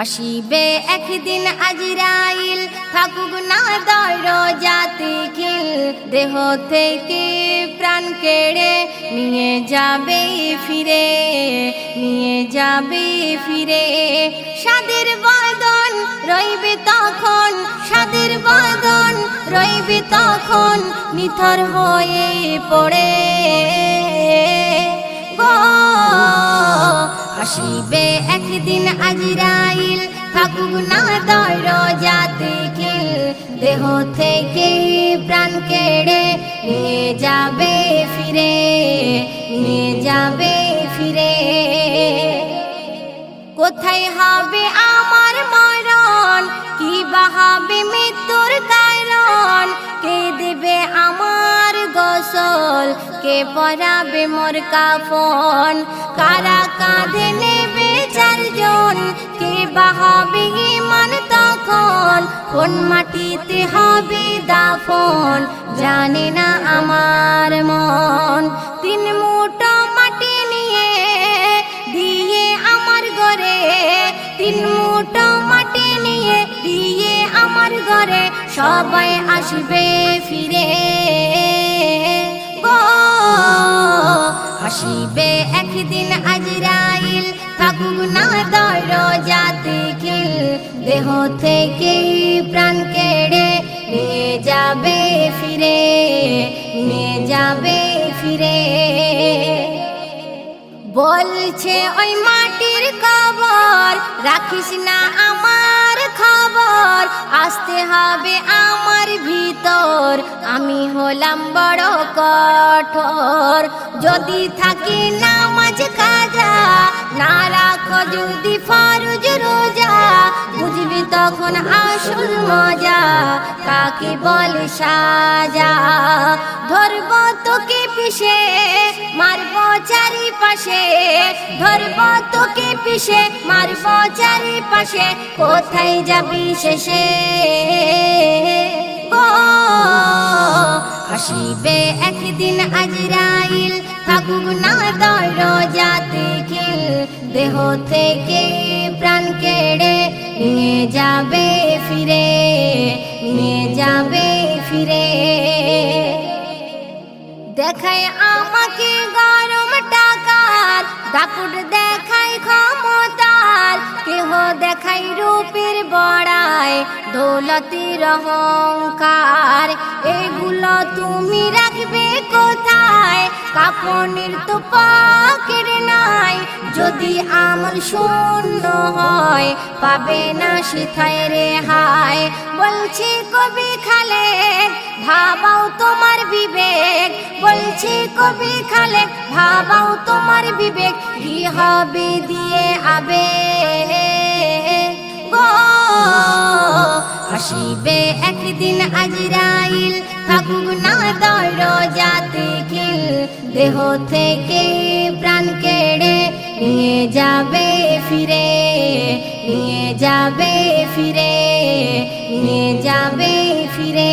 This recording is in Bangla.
আসিবে একদিন আজরাইল, থাকুক না দর জাতি খিল দেহ থেকে প্রাণ কেড়ে নিয়ে যাবে ফিরে, নিয়ে যাবে ফিরে। সাদের বদন রইবে তখন, সাদের বদন রইবে তখন, নিথর হয়ে পড়ে। আসিবে একদিন আজরাইল থাকুক না দর জাতি খিল দেহ থেকে প্রাণ কেড়ে নিয়ে যাবে ফিরে, নিয়ে যাবে ফিরে। কোথায় হবে আমার মরণ? কি বা হবে মৃত্যুর কারণ? কে দেবে আমার গোসল? কে পরাবে মোর কাফন? কারা কাঁধে চারজন কে বা হবে ইমান তখন কোন মাটিতে হবে দাফন? জানে না আমার মন। তিন মুঠো মাটি নিয়ে, দিয়ে আমার ঘরে। তিন মুঠো মাটি নিয়ে, দিয়ে আমার ঘরে। সবাই আসবে ফিরে। আসিবে একদিন আজরাইল থাকুক না দর জাতি খিল দেহ থেকে প্রাণ কেড়ে নিয়ে যাবে ফিরে, নিয়ে যাবে ফিরে। বলছে ওই মাটির কবর, রাখিস না আমার খবর, আসতে হবে আমার ভিতর, আমি হলাম বড় কঠোর। যদি থাকি নামাজ কাজা না রাখো যদি ফরজ রোজা, বুঝবি তখন আসল মজা। কাকে বল সাজা? ধরব তোকে পিছে মারব চারিপাশে। ধরব তোকে পিছে মারব চারিপাশে। কোথায় যাবি শেষে? আসিবে একদিন আজরাইল, থাকুক না দর জাতি খিল দেহ থেকে প্রাণ কেড়ে? নিয়ে যাবে ফিরে, নিয়ে যাবে ফিরে। দেখায় আমাকে গরম টাকার দাপুট দেখায় ক্ষমতার, কেহ দেখাই রূপের বড়ায় দৌলতির অহংকার এগুলো তুমি কাপনের তো পকেট নাই। যদি আমল শূন্য হয়, পাবে না সিথায় রেহাই বলছি কবি খালে ভাবাও তোমার বিবেক। বলছি কবি খালে ভাবাও তোমার বিবেক। কি হবে দিয়ে আবে গো আসিবে একদিন আজরাইল, থাকুক না দর জাতি খিল দেহ থেকে প্রাণ কেড়ে নিয়ে যাবে ফিরে, নিয়ে যাবে ফিরে, নিয়ে যাবে ফিরে।